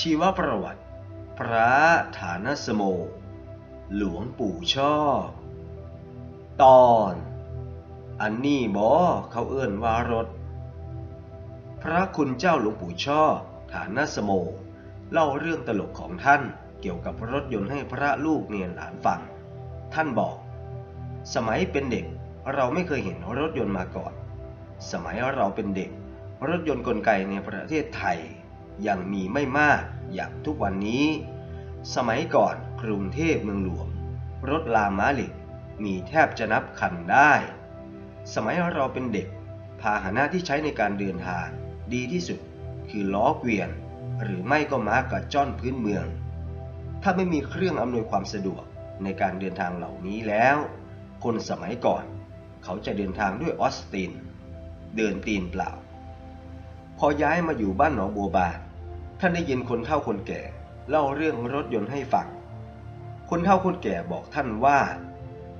ชีวประวัติ พระฐานสโม หลวงปู่ชอบ ตอน อันนี้บอเขาเอื้อนว่ารถ พระคุณเจ้าหลวงปู่ชอบฐานสโม เล่าเรื่องตลกของท่านเกี่ยวกับรถยนต์ให้พระลูกเนียนหลานฟัง ท่านบอก สมัยเป็นเด็กเราไม่เคยเห็นรถยนต์มาก่อน สมัยเราเป็นเด็ก รถยนต์กลไกในประเทศไทย ยังมีไม่มากอย่างทุกวันนี้ สมัยก่อนกรุงเทพเมืองหลวง รถลาม้าเหล็กมีแทบจะนับคันได้ สมัยเราเป็นเด็ก พาหนะที่ใช้ในการเดินทางดีที่สุดคือล้อเกวียน หรือไม่ก็ม้ากระจ้อนพื้นเมือง ถ้าไม่มีเครื่องอำนวยความสะดวกในการเดินทางเหล่านี้แล้ว คนสมัยก่อน เขาจะเดินทางด้วยออสติน เดินตีนเปล่า พอย้ายมาอยู่บ้านหนองบัวบาน ท่านได้ยินคนเฒ่าคนแก่ เล่าเรื่องรถยนต์ให้ฟัง คนเฒ่าคนแก่บอกท่านว่า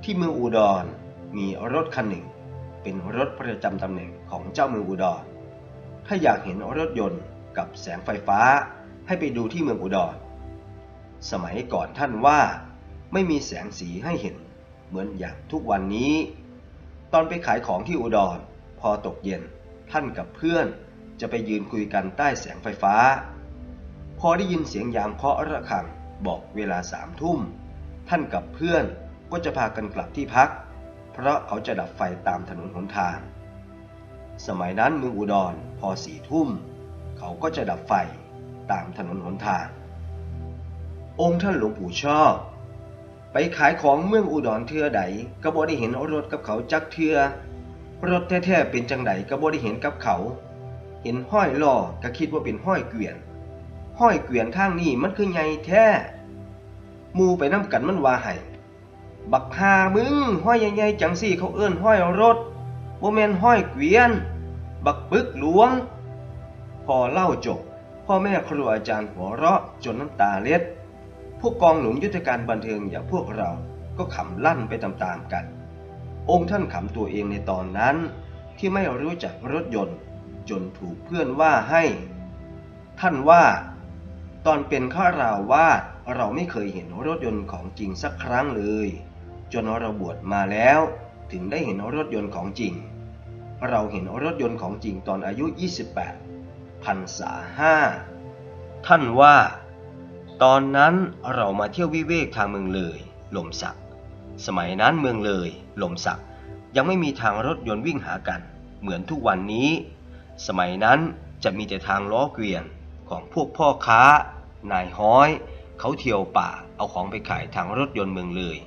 ที่เมืองอุดรมีรถคันหนึ่ง เป็นรถประจำตำแหน่งของเจ้าเมืองอุดร ถ้าอยากเห็นรถยนต์กับแสงไฟฟ้าให้ไปดูที่เมืองอุดร สมัยก่อนท่านว่าไม่มีแสงสีให้เห็นเหมือนอย่างทุกวันนี้ ตอนไปขายของที่อุดร พอตกเย็นท่านกับเพื่อนจะไปยืนคุยกันใต้แสงไฟฟ้า อได้ยินเสียงยามเคาะระฆังบอกเวลาสามทุ่ม ท่านกับเพื่อนก็จะพากันกลับที่พัก เพราะเขาจะดับไฟตามถนนหนทาง สมัยนั้นเมืองอุดรพอสี่ทุ่ม เขาก็จะดับไฟตามถนนหนทาง องค์ท่านหลวงปู่ชอบ ไปขายของเมืองอุดรเทือใดก็บ่ได้เห็นรถกับเขาจักเทือรถแท้ๆเป็นจังใดก็บ่ได้เห็นกับเขา เห็นห้อยล้อก็คิดว่าเป็นห้อยเกวียน ห้อยเกวียนทางนี้มันคือใหญ่แท้มูไปน้ำกันมันว่าให้บักหามึงห้อยใหญ่ๆจังสี่เขาเอื้อนห้อยรถบ่แมนห้อยเกวียน บักปึกหลวง พอเล่าจบ พ่อแม่ครูอาจารย์หัวเราะจนน้ำตาเล็ด พวกกองหนุนยุทธการบันเทิงอย่างพวกเราก็ขำลั่นไปตามๆกัน องค์ท่านขำตัวเองในตอนนั้น ที่ไม่รู้จักรถยนต์ จนถูกเพื่อนว่าให้ ท่านว่า ตอนเป็นข้าราวาสเราไม่เคยเห็นรถยนต์ของจริงสักครั้งเลย จนเราบวชมาแล้ว ถึงได้เห็นรถยนต์ของจริง เราเห็นรถยนต์ของจริงตอนอายุ 28พรรษาห้าท่านว่า ตอนนั้นเรามาเที่ยววิเวกทางเมืองเลยลมสัก สมัยนั้นเมืองเลยลมสักยังไม่มีทางรถยนต์วิ่งหากัน เหมือนทุกวันนี้ สมัยนั้นจะมีแต่ทางล้อเกวียนของพวกพ่อค้า นายห้อย เขาเที่ยวป่าเอาของไปขายทางรถยนต์เมืองเลย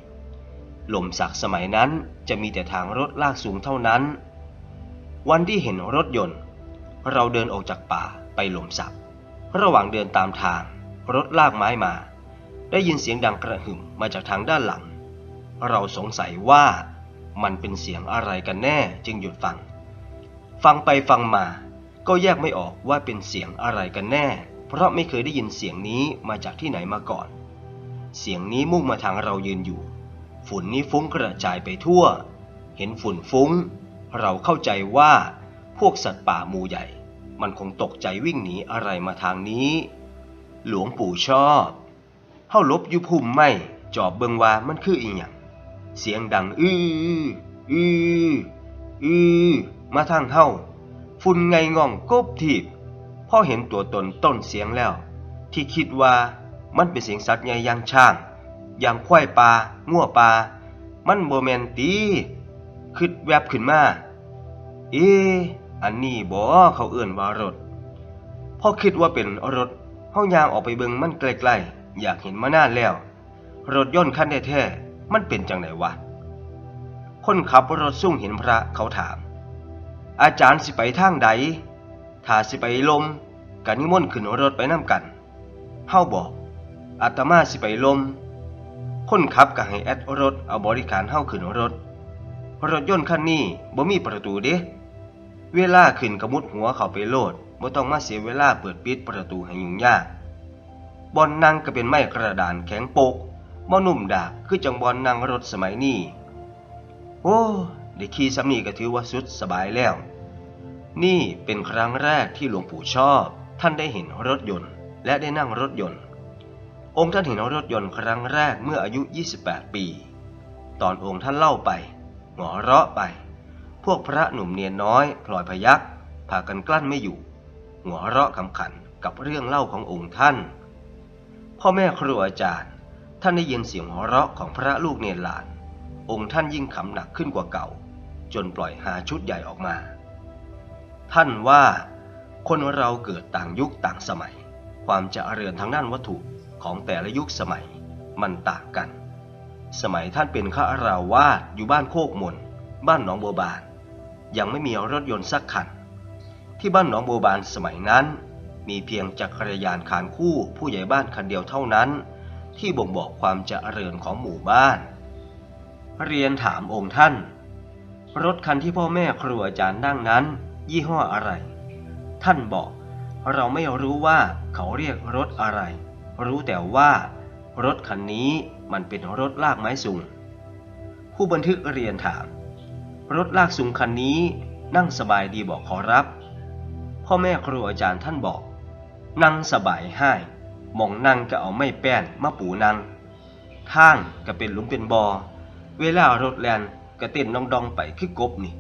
หลมสักสมัยนั้นจะมีแต่ทางรถลากสูงเท่านั้น วันที่เห็นรถยนต์ เราเดินออกจากป่าไปหลมสัก ระหว่างเดินตามทาง รถลากไม้มา ได้ยินเสียงดังกระหึ่มมาจากทางด้านหลัง เราสงสัยว่ามันเป็นเสียงอะไรกันแน่จึงหยุดฟัง ฟังไปฟังมาก็แยกไม่ออกว่าเป็นเสียงอะไรกันแน่ เพราะไม่เคยได้ยินเสียงนี้มาจากที่ไหนมาก่อน เสียงนี้มุ่งมาทางเรายืนอยู่ ฝุ่นนี้ฟุ้งกระจายไปทั่ว เห็นฝุ่นฟุ้ง เราเข้าใจว่าพวกสัตว์ป่าหมูใหญ่ มันคงตกใจวิ่งหนีอะไรมาทางนี้ หลวงปู่ชอบเฮาลบอยู่พุ่มไม่จอบเบิงว่ามันคืออีหยังเสียงดังอื้ออื้ออื้อมาทางเฮาฝุ่นไงง่องกบทีบ พอเห็นตัวตนต้นเสียงแล้ว ที่คิดว่ามันเป็นเสียงสัตว์ใหญ่อย่างช้าง อย่างควายปลางัวปลามันโบแมนตีคิดแวบขึ้นมา เอ๊ะอันนี้บ่เขาเอื่นว่ารถพอคิดว่าเป็นรถเฮายางออกไปเบิงมันใกล้ๆอยากเห็นมานานแล้ว รถยนต์คันแท้ๆมันเป็นจังไดวะ คนขับรถซุ่งเห็นพระเขาถาม อาจารย์สิไปทางใดถ้าสิไปลม กะนิมนต์ขึ้นรถไปนํกัน เฮาบอกอาตมาสิไปลม คนขับก็ให้แอดรถเอาบริการเฮาขึ้นรถ รถยนต์คันนี้บ่มีประตูเด้ เวลาขึ้นกระมุดหัวเข้าไปโลดบ่ต้องมาเสียเวลาเปิดปิดประตูให้ยุ่งยากบอนนั่งก็เป็นไม้กระดานแข็งโปกบ่นุ่มดากคือจังบอนนั่งรถสมัยนี้ โอ้ได้ขี่สำนีก็ถือว่าสุดสบายแล้ว นี่เป็นครั้งแรกที่หลวงปู่ชอบ ท่านได้เห็นรถยนต์ และได้นั่งรถยนต์ องค์ท่านเห็นรถยนต์ครั้งแรกเมื่ออายุ 28 ปี ตอนองค์ท่านเล่าไปหัวเราะไป พวกพระหนุ่มเนียนน้อยพลอยพยักพากันกลั้นไม่อยู่หัวเราะขำขันกับเรื่องเล่าขององค์ท่าน พ่อแม่ครูอาจารย์ ท่านได้ยินเสียงหัวเราะของพระลูกเนียนหลาน องค์ท่านยิ่งขำหนักขึ้นกว่าเก่า จนปล่อยหาชุดใหญ่ออกมา ท่านว่า คนเราเกิดต่างยุคต่างสมัย ความเจริญทางด้านวัตถุของแต่ละยุคสมัยมันต่างกัน สมัยท่านเป็นข้าราวาสอยู่บ้านโคกมน บ้านหนองบัวบาน ยังไม่มีรถยนต์สักคัน ที่บ้านหนองบัวบานสมัยนั้น มีเพียงจักรยานคานคู่ผู้ใหญ่บ้านคันเดียวเท่านั้น ที่บ่งบอกความเจริญของหมู่บ้าน เรียนถามองค์ท่าน รถคันที่พ่อแม่ครูอาจารย์นั่งนั้น ยี่ห้ออะไร ท่านบอก เราไม่รู้ว่าเขาเรียกรถอะไร รู้แต่ว่า รถคันนี้มันเป็นรถลากไม้สูง ผู้บันทึกเรียนถาม รถลากสูงคันนี้นั่งสบายดีบอกขอรับ พ่อแม่ครูอาจารย์ท่านบอก นั่งสบายให้มองนั่งก็เอาไม่แป้นมาปูนั่งทางก็เป็นหลุมเป็นบอ่อเวลารถแลนก็เต้นดองดองๆไปคือกบนี่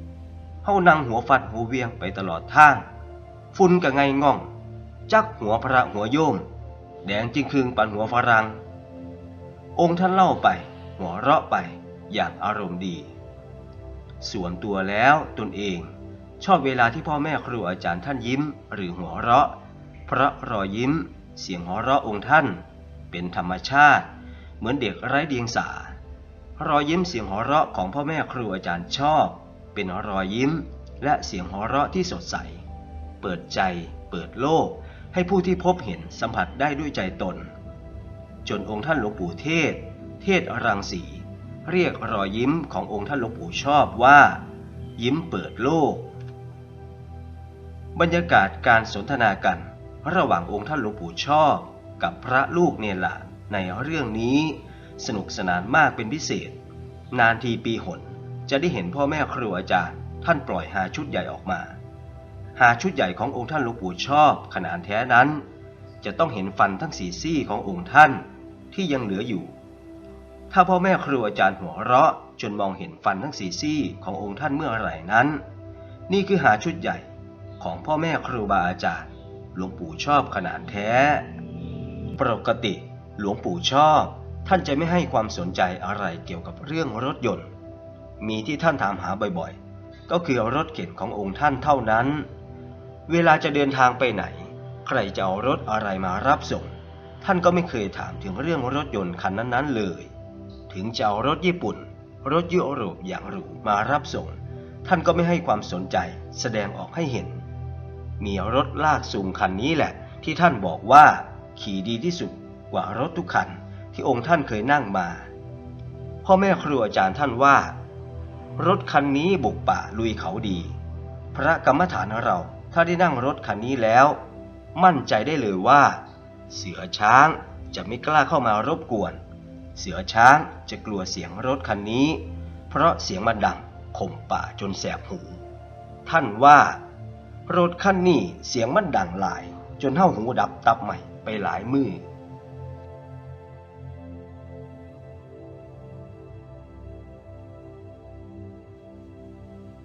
เฮานั่งหัวฟัดหัวเวียงไปตลอดทาง ฝุ่นก็ไงง่อง จักหัวพระหัวโยม แดงจริงคืงปันหัวฝรั่งองค์ท่านเล่าไป หัวเราะไปอย่างอารมณ์ดี ส่วนตัวแล้วตนเองชอบเวลาที่พ่อแม่ครูอาจารย์ท่านยิ้ม หรือหัวเราะ เพราะรอยยิ้ม เสียงหัวเราะองค์ท่าน เป็นธรรมชาติ เหมือนเด็กไร้เดียงสารอยยิ้มเสียงหัวเราะของพ่อแม่ครูอาจารย์ชอบ เป็นรอยยิ้ม และเสียงหัวเราะที่สดใส เปิดใจ เปิดโลก ให้ผู้ที่พบเห็นสัมผัสได้ด้วยใจตน จนองค์ท่านหลวงปู่เทศ เทศรังสี เรียกรอยยิ้มขององค์ท่านหลวงปู่ชอบว่า ยิ้มเปิดโลก บรรยากาศการสนทนากัน ระหว่างองค์ท่านหลวงปู่ชอบ กับพระลูกเนรหลานในเรื่องนี้สนุกสนานมากเป็นพิเศษ นานทีปีหนจะได้เห็นพ่อแม่ครูอาจารย์ ท่านปล่อยหาชุดใหญ่ออกมา หาชุดใหญ่ขององค์ท่านหลวงปู่ชอบขนาดแท้นั้น จะต้องเห็นฟันทั้งสี่ซี่ขององค์ท่านที่ยังเหลืออยู่ ถ้าพ่อแม่ครูอาจารย์หัวเราะจนมองเห็นฟันทั้งสี่ซี่ขององค์ท่านเมื่อไหร่นั้น นี่คือหาชุดใหญ่ของพ่อแม่ครูบาอาจารย์ หลวงปู่ชอบขนาดแท้ ปกติหลวงปู่ชอบ ท่านจะไม่ให้ความสนใจอะไรเกี่ยวกับเรื่องรถยนต์ มีที่ท่านถามหาบ่อยๆ ก็คือรถเข็นขององค์ท่านเท่านั้น เวลาจะเดินทางไปไหน ใครจะเอารถอะไรมารับส่ง ท่านก็ไม่เคยถามถึงเรื่องรถยนต์คันนั้นๆเลย ถึงจะเอารถญี่ปุ่น รถยุโรปอย่างหรูมารับส่ง ท่านก็ไม่ให้ความสนใจแสดงออกให้เห็น มีรถลากสูงคันนี้แหละ ที่ท่านบอกว่าขี่ดีที่สุดกว่ารถทุกคันที่องค์ท่านเคยนั่งมาพ่อแม่ครูอาจารย์ท่านว่า รถคันนี้บุกป่าลุยเขาดี พระกรรมฐานเรา ถ้าได้นั่งรถคันนี้แล้ว มั่นใจได้เลยว่า เสือช้างจะไม่กล้าเข้ามารบกวน เสือช้างจะกลัวเสียงรถคันนี้ เพราะเสียงมันดังข่มป่าจนแสบหู ท่านว่า รถคันนี้เสียงมันดังหลาย จนเท่าหูดับตับใหม่ไปหลายมือ